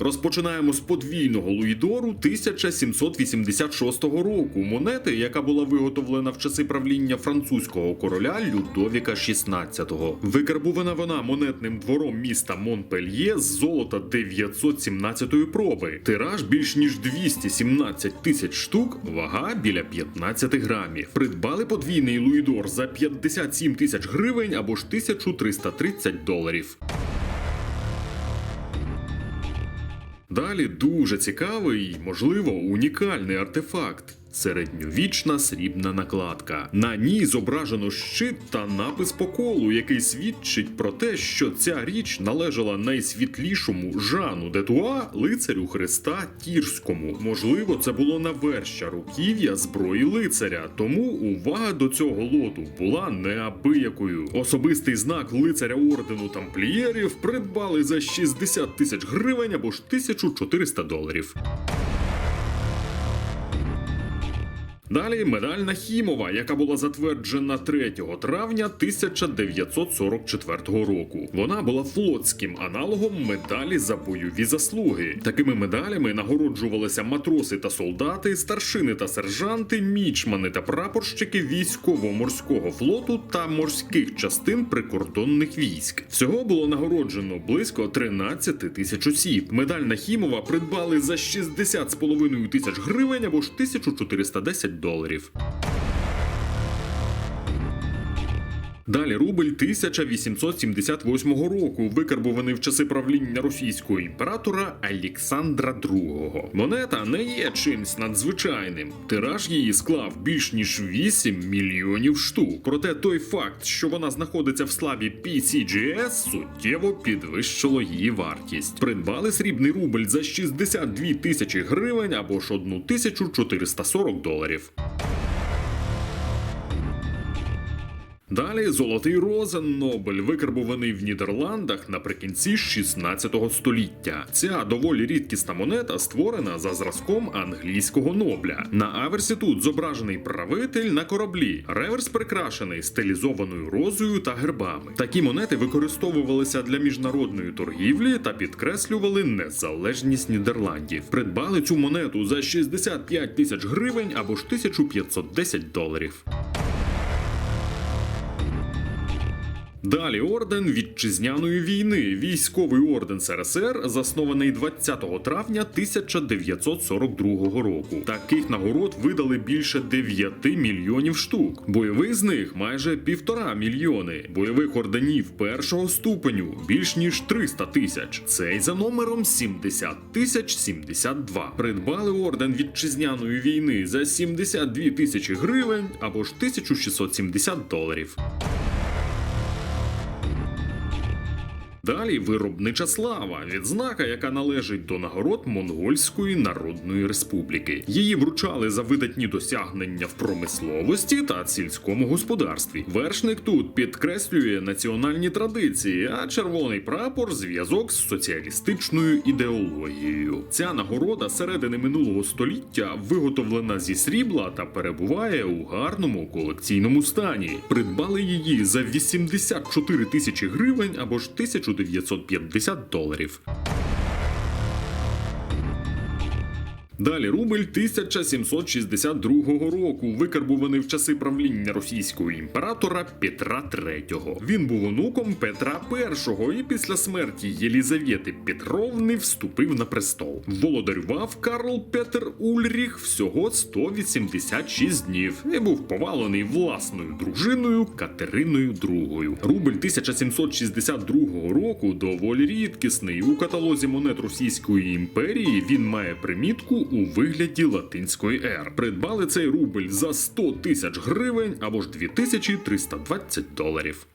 Розпочинаємо з подвійного Луїдору 1786 року, монети, яка була виготовлена в часи правління французького короля Людовіка XVI. Викарбувана вона монетним двором міста Монпельє з золота 917 проби. Тираж більш ніж 217 тисяч штук, вага біля 15 грамів. Придбали подвійний Луїдор за 57 тисяч гривень або ж 1330 доларів. Далі дуже цікавий, можливо, унікальний артефакт. Середньовічна срібна накладка. На ній зображено щит та напис по колу, який свідчить про те, що ця річ належала найсвітлішому Жану Детуа, лицарю Христа Тірському. Можливо, це було наверща руків'я зброї лицаря, тому увага до цього лоту була неабиякою. Особистий знак лицаря ордену тамплієрів придбали за 60 тисяч гривень або ж 1400 доларів. Далі медаль Нахімова, яка була затверджена 3 травня 1944 року. Вона була флотським аналогом медалі за бойові заслуги. Такими медалями нагороджувалися матроси та солдати, старшини та сержанти, мічмани та прапорщики військово-морського флоту та морських частин прикордонних військ. Всього було нагороджено близько 13 тисяч осіб. Медаль Нахімова придбали за 60,5 тисяч гривень або ж 1410 доларів доларів. Далі рубль 1878 року, викарбуваний в часи правління російського імператора Олександра II. Монета не є чимсь надзвичайним. Тираж її склав більш ніж 8 мільйонів штук. Проте той факт, що вона знаходиться в славі PCGS, суттєво підвищило її вартість. Придбали срібний рубль за 62 тисячі гривень або ж 1440 доларів. Далі золотий розен Нобель, викарбуваний в Нідерландах наприкінці 16 століття. Ця доволі рідкісна монета створена за зразком англійського нобля. На аверсі тут зображений правитель на кораблі. Реверс прикрашений стилізованою розою та гербами. Такі монети використовувалися для міжнародної торгівлі та підкреслювали незалежність Нідерландів. Придбали цю монету за 65 тисяч гривень або ж 1510 доларів. Далі орден вітчизняної війни, військовий орден СРСР, заснований 20 травня 1942 року. Таких нагород видали більше 9 мільйонів штук. Бойових з них майже півтора мільйони. Бойових орденів першого ступеню більш ніж 300 тисяч. Цей за номером 70 тисяч 72. Придбали орден вітчизняної війни за 72 тисячі гривень або ж 1670 доларів. Далі виробнича слава, відзнака, яка належить до нагород Монгольської Народної Республіки. Її вручали за видатні досягнення в промисловості та сільському господарстві. Вершник тут підкреслює національні традиції, а червоний прапор зв'язок з соціалістичною ідеологією. Ця нагорода середини минулого століття виготовлена зі срібла та перебуває у гарному колекційному стані. Придбали її за 84 тисячі гривень або ж 1950 доларів. Далі рубль 1762 року, викарбуваний в часи правління російського імператора Петра III. Він був онуком Петра І і після смерті Єлізавети Петровни вступив на престол. Володарював Карл Петер Ульріх всього 186 днів і був повалений власною дружиною Катериною II. Рубль 1762 року доволі рідкісний. У каталозі монет Російської імперії він має примітку у вигляді латинської ер. Придбали цей рубль за 100 тисяч гривень або ж 2320 доларів.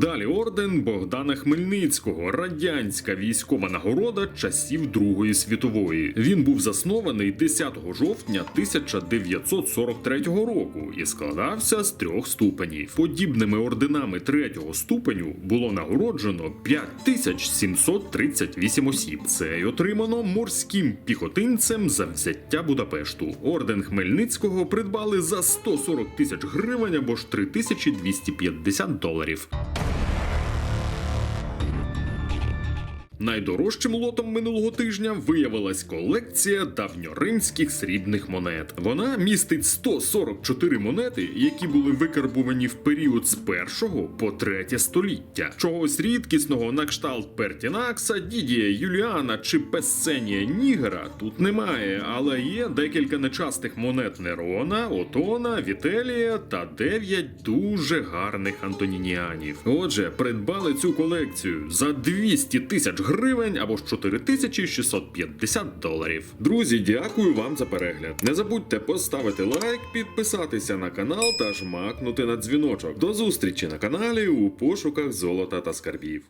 Далі орден Богдана Хмельницького, радянська військова нагорода часів Другої світової. Він був заснований 10 жовтня 1943 року і складався з трьох ступенів. Подібними орденами третього ступеню було нагороджено 5738 осіб. Це й отримано морським піхотинцем за взяття Будапешту. Орден Хмельницького придбали за 140 тисяч гривень або ж 3250 доларів. Найдорожчим лотом минулого тижня виявилась колекція давньоримських срібних монет. Вона містить 144 монети, які були викарбувані в період з першого по третє століття. Чогось рідкісного на кшталт Пертінакса, Дідія, Юліана чи Песценія Нігера тут немає, але є декілька нечастих монет Нерона, Отона, Вітелія та 9 дуже гарних антонініанів. Отже, придбали цю колекцію за 200 тисяч гривень або ж 4650 доларів. Друзі, дякую вам за перегляд. Не забудьте поставити лайк, підписатися на канал та жмакнути на дзвіночок. До зустрічі на каналі у пошуках золота та скарбів.